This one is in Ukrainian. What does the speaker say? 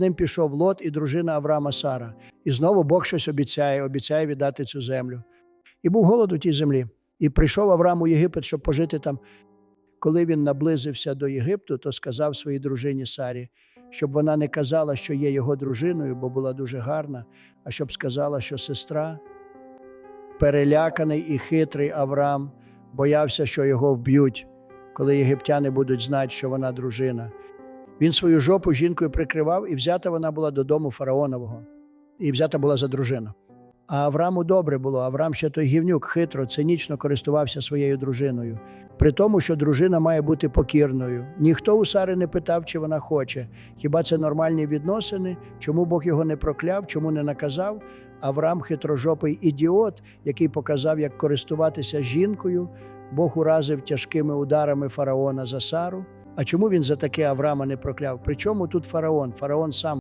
Ним пішов Лот і дружина Авраама Сара. І знову Бог щось обіцяє, обіцяє віддати цю землю. І був голод у тій землі. І прийшов Авраам у Єгипет, щоб пожити там. Коли він наблизився до Єгипту, то сказав своїй дружині Сарі, щоб вона не казала, що є його дружиною, бо була дуже гарна, а щоб сказала, що сестра. Переляканий і хитрий Авраам боявся, що його вб'ють, коли єгиптяни будуть знати, що вона дружина. Він свою жопу жінкою прикривав, і взята вона була додому фараонового, і взята була за дружину. А Аврааму добре було. Авраам ще той гівнюк хитро, цинічно користувався своєю дружиною. При тому, що дружина має бути покірною. Ніхто у Сари не питав, чи вона хоче. Хіба це нормальні відносини? Чому Бог його не прокляв, чому не наказав? Авраам хитрожопий ідіот, який показав, як користуватися жінкою. Бог уразив тяжкими ударами фараона за Сару. А чому він за таке Авраама не прокляв? Причому тут фараон? Фараон сам